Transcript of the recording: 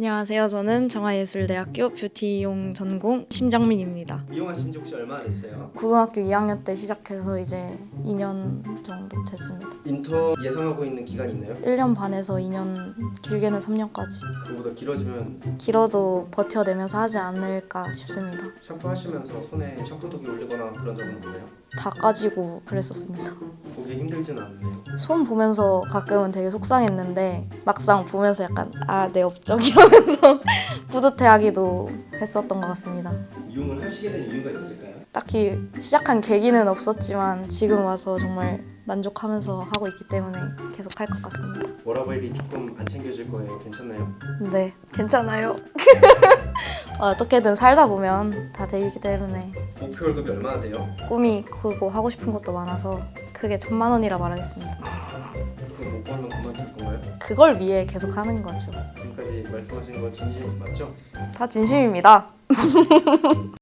안녕하세요. 저는 정화예술대학교 뷰티용 전공 심정민입니다. 이용하신 지 혹시 얼마나 됐어요? 고등학교 2학년 때 시작해서 이제 2년 정도 됐습니다. 인턴 예상하고 있는 기간이 있나요? 1년 반에서 2년, 길게는 3년까지. 그보다 길어지면 길어도 버텨내면서 하지 않을까 싶습니다. 샴푸 하시면서 손에 샴푸독이 올리거나 그런 적은 없나요? 다 까지고 그랬었습니다. 힘들지는 않네요. 손 보면서 가끔은 되게 속상했는데 막상 보면서 약간 아 내 업적 이러면서 뿌듯해하기도 했었던 것 같습니다. 이용을 하시게 된 이유가 있을까요? 딱히 시작한 계기는 없었지만 지금 와서 정말 만족하면서 하고 있기 때문에 계속 할 것 같습니다. 워라벨이 조금 안 챙겨질 거예요. 괜찮나요? 네, 괜찮아요. 어떻게든 살다 보면 다 되기 때문에 목표 월급이 얼마나 돼요? 꿈이 크고 하고 싶은 것도 많아서 크게 천만 원이라 말하겠습니다. 그거 못 벌면 그만둘 건가요? 그걸 위해 계속 하는 거죠. 지금까지 말씀하신 거 진심 맞죠? 다 진심입니다.